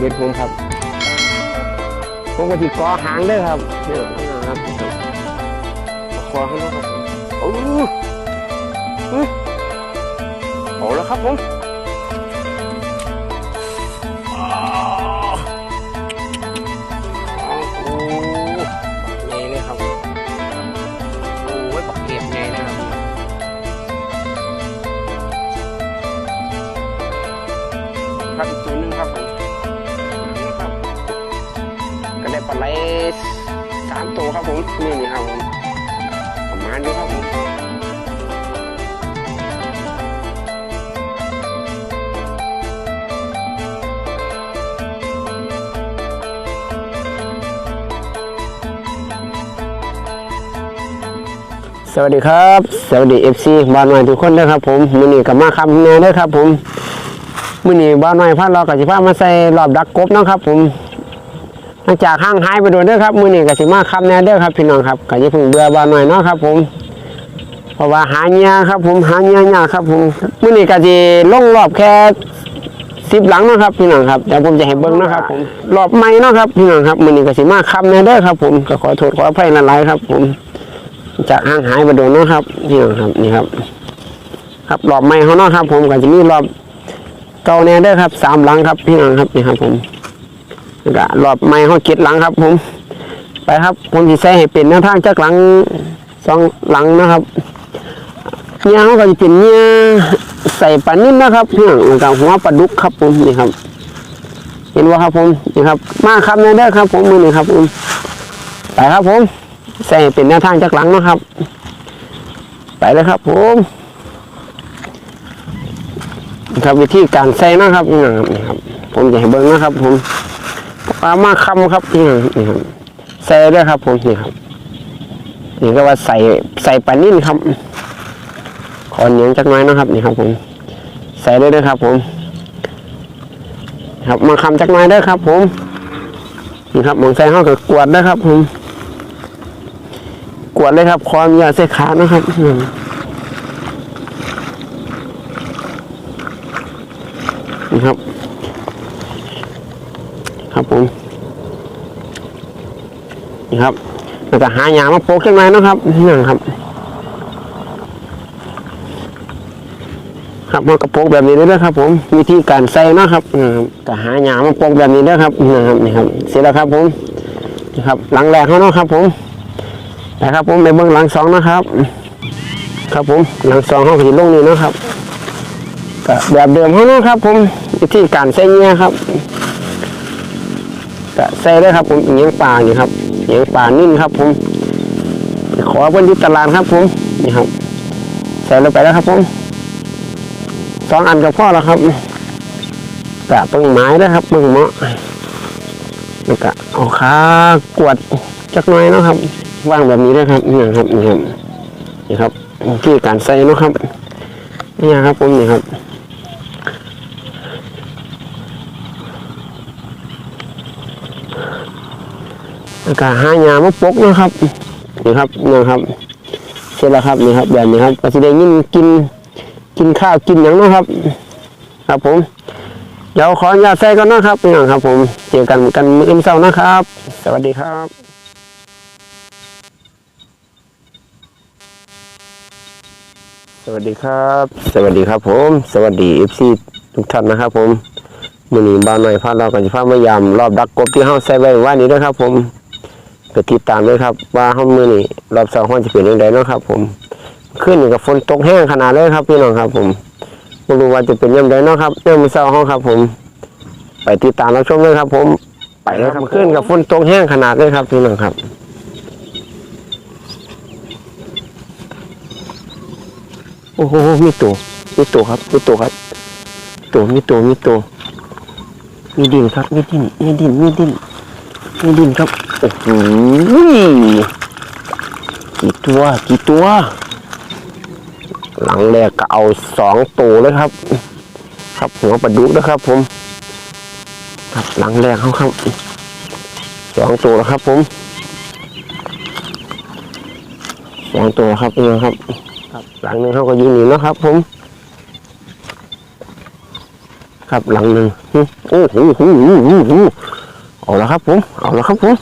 เบ็ดผมครับผมก็ที่กอหางเด้อครับเนี่ยนะครับคอข้างครับโอ้เอาแล้วครับผมอ้าวโอ้ใหญ่เลยครับโอ้ยปักเก็บใหญ่เลยครับครับอีกตัวนึงครับามตัวครับผมนี่นี่ครับผมประมาณนี้ครับผมสวัสดีครับ สวัสดีเอฟซีบ้านใหม่ทุกคนนะครับผมมือนี้กับมาคำแน่ด้วยครับผมมือนี้บ้านใหม่พัดเรากับสิพามาใส่รอบดักกบนะครับผม หลังจากห้างหายไปโดนเด้อครับมือนี้ก็สิมาคำแน่เด้อครับพี่น้องครับก็อย่าเพิ่งเบื่อบ้านหม่อยเนาะครับ ผมเพราะว่าหาเงียครับ ผมหาเงียยากครับ ผมมือนี้ก็สิลงรอบแค่สิบหลังเนาะครับพี่น้องครับเดี๋ยวผมจะให้เบิ้งเนาะครับ ผมรอบใหม่เนาะครับพี่น้องครับมือนี้ก็สิมาคำแน่เด้อครับ ผมก็ขอโทษขออภัยหลายๆครับ ผมจากห่างหายไปโดนเนาะครับพี่น้องครับนี่ครับ ครับรอบใหม่เขาเนาะครับ ผมก็จะมีรอบเก่าแน่เด้อครับสามหลังครับพี่น้องครับนี่ครับผม ก็รอบใหม่เขาเก็ดหลังครับ ผม ไปครับ ผมจะใส่ให้เป็นแนวทางจากหลังสองหลังนะครับเนี่ยเขาก็จะเป็นเนี่ยใส่ปลานิ่มนะครับเพี่องแล้วก็หัวปลาดุกครับผมนี่ครับ เห็นว่าครับผมนี่ครับ มาครับแน่เด้อครับ ผมมือนี่ครับผมไปครับผมใส่เป็นแนวทางจากหลังนะครับ ไปเลยครับ ผมนะครับวิธีการใส่นะครับนี่นะครับนี่ครับ ผมจะให้เบิ้งนะครับ ผม ปลามาคำครับนี่นี่ครับใส่ด้วยครับผมนี่ครับนี่ก็ว่าใส่ใส่ปลานิ่นครับ ขอเหนียงจักหน้อยนะครับนี่ครับผม ใส่ได้ด้วยครับ ผม ครับมาคำจักหน้อยด้อครับ ผมนี่ครับมองใส่ห้องกับกวดนะครับ ผม กวดเลยครับความยาเสขานะครับนี่ครับ ครับผมนี่ครับแล้วก็หายามาโปกขึ้นมานะครับนี่นะครับ ครับมันกระโปกแบบนี้เลยครับ ผมวิธีการใส่นะครับอืมก็หายามาโปกแบบนี้นะครับนะครับนี่ครับ เสร็จแล้วครับ ผมนี่ครับ หลังแรกเขาเนาะครับ ผมนะครับ ผมในเบื้องหลังสองนะครับ ครับผมหลังสองเขาผีลงนี่นะครับแบบเดิมเขานะครับ ผมวิธีการใส่เงี้ยครับ ก็ใส่ได้ครับ ผมเงี้ยงปลานี่ครับเงี้ยงปลานิ่มครับ ผมขอเพิ่อนที่ตลาดครับ ผมนี่ครับใส่ลงไปแล้วครับ ผมสองอันกับพ่อแล้วครับกะเปิ้งไม้นะครับเปิ้งเมาะแล้วก็เอาขากวดจักน่อยนะครับว่างแบบนี้ด้วครับนี่ครับนี่ครับนี่ครับที่การใส่นะครับนี่ครับผมนี่ครับ แล้วก็หายามาปกนะครับนี่ครับนี่ครับเสร็จแล้วครับนี่ครับแบบนี้ครับก็จะได้ยินกินกินข้าวกินอย่างนาะครับ ครับผมเดี๋ยวขออนุญาตใส่ก่อนนะครับนี่ครับ ผมเจอกันกันมื้ออื่นเช้านะครับ สวัสดีครับสวัสดีครับ สวัสดีครับผม สวัสดีเอฟซีทุกท่านนะครับผมมือนี้บ้านหน่อยพาเรากันจะพามายามรอบดักกบที่เฮาใส่ไว้ว่านี้ด้วยครับผม ก็ติดตามด้วยครับ ว่าเฮามือนี้รอบสองห้องจะเป็นยังไงเนาะครับ ผมขึ้นอยู่กับฝนตกแห้งขนาดเลยครับ พี่น้องครับ ผมไม่รู้ว่าจะเป็นยังไงเนาะครับเรื่องมือเช้าห้องครับ ผม ไปติดตามรับชมเลยครับ ผมไปเลยครับขึ้นกับฝนตกแห้งขนาดเลยครับ พี่น้องครับโอ้โหมีตัวมีตัวครับมีตัวครับตัวมีตัวมีตัวมีดินครับมีดินมีดินมีดินมีดินครับ โอ้โหกี่ตัวกี่ตัว หลังแรกก็เอาสองตัวเลยครับ ครับหัวปลาดุกนะครับ ผมครับหลังแรกเขาครับสองตัวแล้วครับผมสองตัวครับนี่ครับ ครับ หลังหนึงเขาก็ยิงหนีเนะครับ ผม ครับหลังหนึ่งโอ้โหโอ้โหโอ้โหเอาละครับผม เอาละครับผม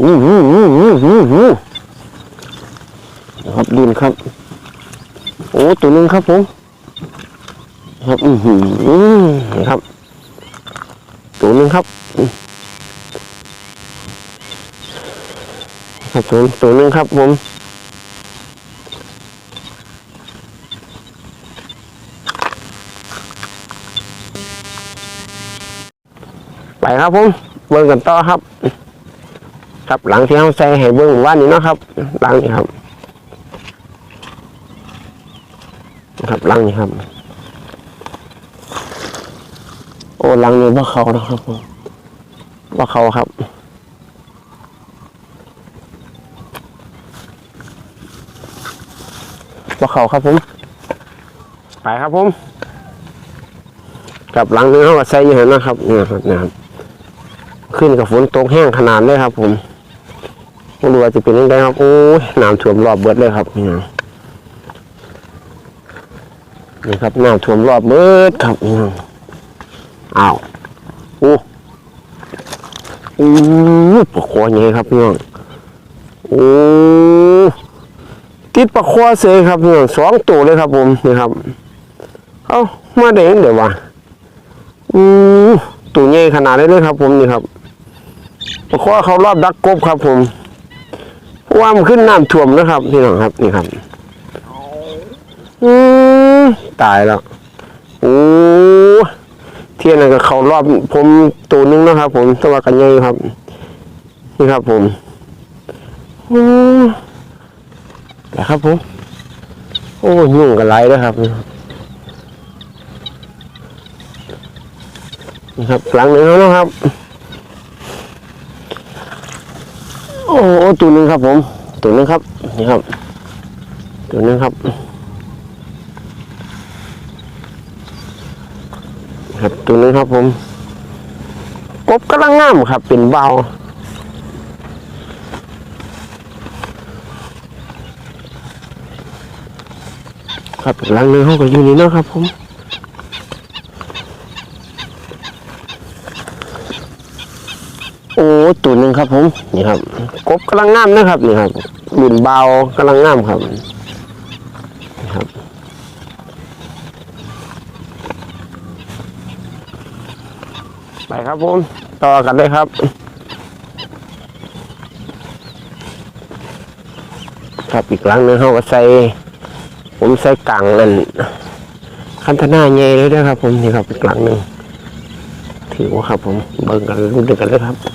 อ้หโอ้โหโอ้โหครับดินครับ โอ้ตัวหนึ่งครับผมครับอือหือครับ ตัวหนึ่งครับครับตัวตัวหนึ่งครับผมไปครับผมเบิ่งกันต่อครับ ครับ หลังที่เขาใส่ให้เบิ่งว่านี่เนาะครับ หลังนี้ครับ ครับหลังนี้ครับ โอ้หลังนี้ว่าเขานะครับผมว่าเขาครับว่าเขาครับผมไปครับผมกับหลังนี้เขาก็ใส่อยู่นะครับเนี่ยครับเนี่ยครับขึ้นกับฝนตกแห้งขนาดเลยครับผม ไม่รู้ว่าจะเป็นยังไงครับโอ้ยน้ำท่วมรอบเบิดเลยครับนี่นะนี่ครับน้ำท่วมรอบเบิดครับนี่อ้าวโอ้โอ้ปลาคอใหญ่ครับพี่น้องโอ้ติดปลาคอเสยครับพี่น้องสองตัวเลยครับผมนี่ครับ เอ้ามาได้งเดี๋ยววะอือตัวใหญ่ขนาดนี้เลยครับ ผมนี่ครับปลาคอเขารอบดักกบครับผม ว่ามขึ้นน้ำท่วมนะครับพี่น้องครับนี่ครับอืมตายแล้วโอ้เที่ยนั่นก็เขารอบผมตัวนึงนะครับ ผมตัวกันใหญ่ครับ นี่ครับผมอืมนะครับผมโอ้ยุ่งกันไรแล้วครับนี่ครับหลังหนึ่งแล้วนะครับ โอ้โอ้ตัวนึงครับ ผม ตัวนึงครับนี่ครับ ตัวนึงครับ ครับตัวนึงครับ ผม กบกำลังงามครับ เป็นเบาครับหลังนึงเขาก็อยู่นี่นะครับ ผม โอ้ตัวหนึ่งครับ ผมนี่ครับกบกำลังงามนะครับนี่ครับบินเบากำลังงามครับนะครับไปครับผมต่อกันเลยครับครับอีกหลังหนึงเขาก็ใส่ ผมใส่กังนั่นคันธนาใหญ่เลยนะครับ ผมนี่ครับอีกหลังหนึ่งถือว่าครับ ผมเบิ่งกันรุ่นเดียวกันเลยครับ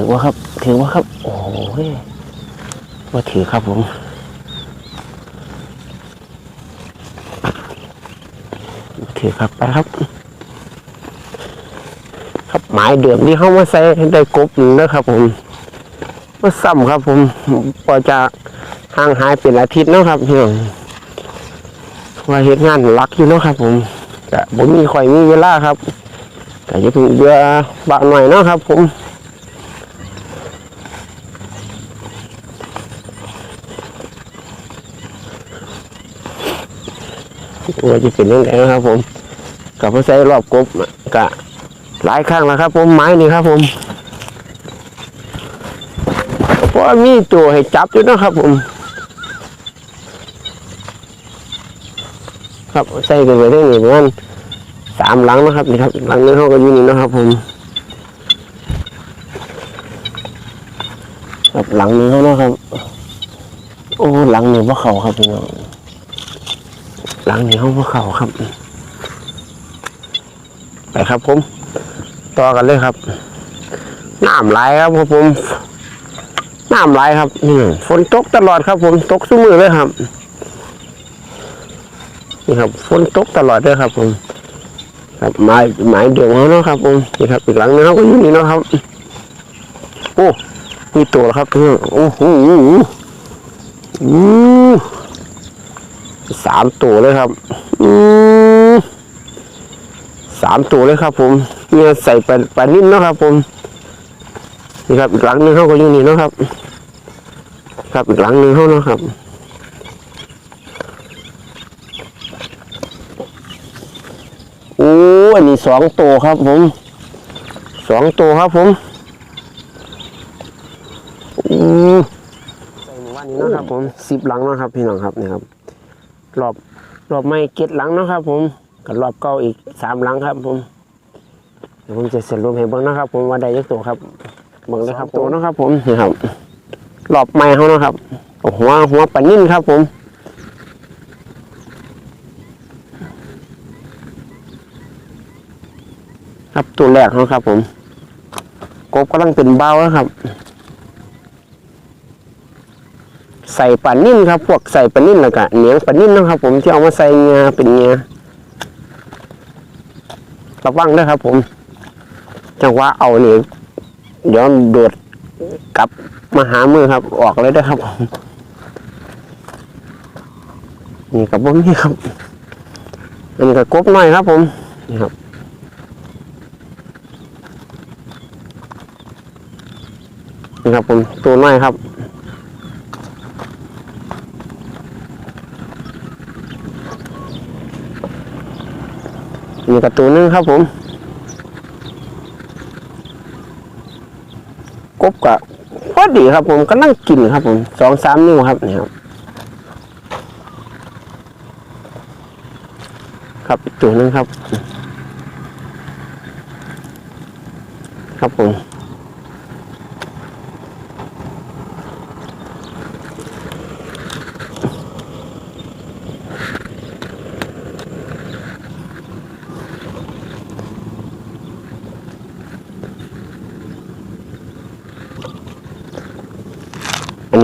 ถือว่าครับ ถือว่าครับ โอ้ยว่าถือครับผมถือครับไปครับ ครับหมายเดิมที่เขามาใส่ได้กบหนึ่งนะครับ ผมมาซ้ำครับ ผมพอจะห่างหายเป็นอาทิตย์นะครับพี่น้องว่าเหตุงานหลักอยู่นะครับ ผมแต่ผมมีค่อยมีเวลาครับแต่จะเพิ่งเบื่อบางหน่อยนะครับ ผม ว่าจะเป็นยังไงนะครับ ผมกับมาใส่รอบกบกะหลายครั้งแล้วครับ ผมไม้นี่ครับ ผมเพราะมีตัวให้จับอยู่นะครับ ผม ครับใส่กันไปได้หนึ่งวันสามหลังนะครับนี่ครับหลังนึงเขาก็อยู่นี่นะครับ ผมครับหลังนึงเขานะครับ โอ้หลังนี้ว่าเขาครับพี่น้อง หลังนี้เขาว่าเขาครับ ไปครับผม ต่อกันเลยครับน้ำไหลครับผมน้ำไหลครับนี่ฝนตกตลอดครับ ผมตกซุ้มือเลยครับนี่ครับฝนตกตลอดเลยครับ ผม ครับไม้ไม้เดือดเขาเนาะครับ ผมนี่ครับ อีกหลังนึงเขาก็อยู่นี่เนาะครับ โอ้มีตัวแล้วครับพี่องโอ้โหอู้ สามตัวเลยครับ อือสามตัวเลยครับ ผมเนี่ยใส่ปลาปลานิ่มเนาะครับ ผม นี่ครับอีกหลังหนึงเขาก็อยู่นี่เนาะครับ ครับอีกหลังหนึงเขาเนาะครับโอ้ยยนี่สองตัวครับ ผมสองตัวครับ ผมอู้ใส่หมู่บ้านนี้เนาะครับ ผมสิบหลังเนาะครับ พี่น้องครับนี่ครับ รอบรอบไม่เก็ดหลังเนาะครับ ผมกับรอบเก้าอีกสามหลังครับ ผมเดี๋ยวผมจะสรุปให้เบิ่งนะครับ ผมว่าได้ยักตัวครับเบิ่งเลยครับตัวเนาะครับ ผมนี่ครับรอบไม้เขาเนาะครับหัวหัวปลานิ่นครับ ผมครับตัวแรกเขาครับผมกบกำลังเป็นเบ้าแล้วครับ ใส่ปลานิ่นครับ พวกใส่ปลานิ่นแล้วก็เหนียงปลานิ่นนะครับ ผมที่เอามาใส่เงาเป็นเงาระวังด้วยครับ ผม จังหวะเอานี่เดี๋ยวโดดกลับมาหามือครับ ออกเลยเด้วยครับผมนี่กับผมนี่ครับอันนี้ก็กบน้อยครับ ผมนี่ครับนี่ครับผมตัวน้อยครับ มีกระตูนึงครับผมกบกะพอดีครับผมก็นั่งกินครับผมสองสามนิ้วครับนี่ครับครับอีกตัวนึงครับ ครับผม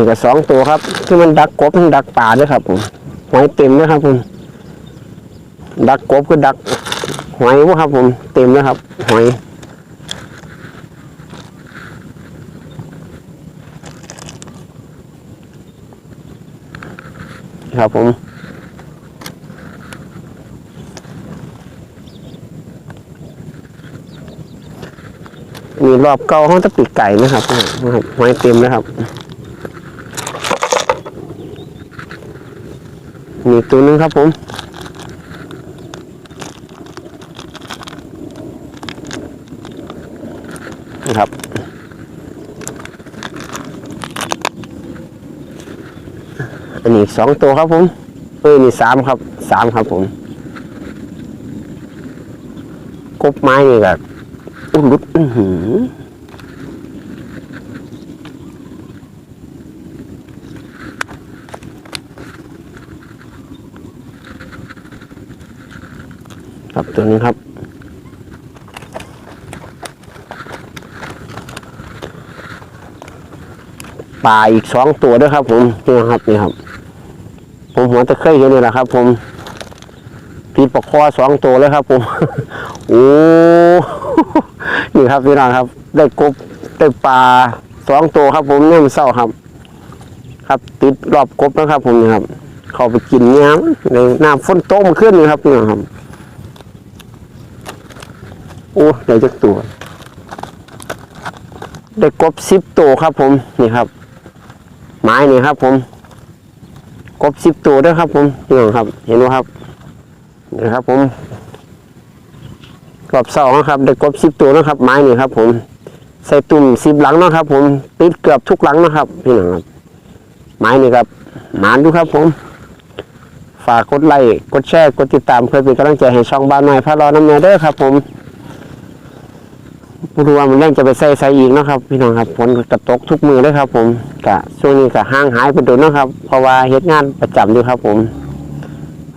นี่ก็สองตัวครับคือมันดักกบทั้งดักป่าด้วยครับผมหอยเต็มเลยครับผมดักกบคือดักหอยวะครับ ผมเต็มเลยครับหอยครับผมมีรอบเก่าห้องตะปีกไก่นะครับหอยเต็มนะครับ มีตัวหนึงครับผมนะครับอันนี้สองตัวครับผมเอ้ยนี่สามครับสามครับผมกบไม้นี่แบบอุ้ยลุดอื้อหือ ครับตัวนี้ครับปลาอีกสองตัวด้วยครับ ผมนี่ครับนี่ครับ ผมหัวตะเคยเห็นนี่แหละครับ ผมปีปลาคอสองตัวเลยครับ ผมโอ้นี่ครับพี่น้องครับ ได้กบได้ปลาสองตัวครับ ผมเนี่ยมันเศร้าครับ ครับ ติดรอบกบนะครับ ผมนี่ครับ เข้าไปกินเนี้ยในน้ำฝนโต้มขึ้นนี่ครับพี่น้องครับ โอ้ได้จักตัวได้กบสิบตัวครับผมนี่ครับ ไม้นี่ครับ ผมกบสิบตัวด้วยครับ ผมนี่ครับ เห็นไหมครับนี่ครับ ผมกรบสองนะครับได้กบสิบตัวนะครับ ไม้นี่ครับ ผมใส่ตุ่มสิบหลังนะครับ ผมติดเกือบทุกหลังนะครับพี่น้องครับ ไม้นี่ครับหมานดูครับ ผม ฝากกดไลค์กดแชร์กดติดตามเพื่อเป็นกำลังใจให้ช่องบ้านหน่อยพระรอน้ำเนยเด้อครับ ผม ไม่รู้ว่ามันเร่งจะไปใส่ใส่อีกนะครับ พี่น้องครับฝนกระตกทุกมือเลยครับ ผมกะช่วงนี้กะห่างหายไปโดนนะครับ เพราะว่าเฮ็ดงานประจำอยู่ครับ ผม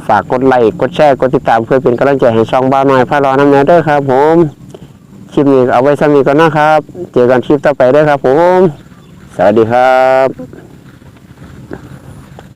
ฝากกดไลค์กดแชร์กดติดตามเพื่อเป็นกำลังใจให้ช่องบ้านหน่อยพารอน้ำเนยเด้วยครับ ผมคลิปนี้เอาไว้ซ้ำนี้ก่อนนะครับ เจอกันคลิปต่อไปด้วยครับ ผม สวัสดีครับ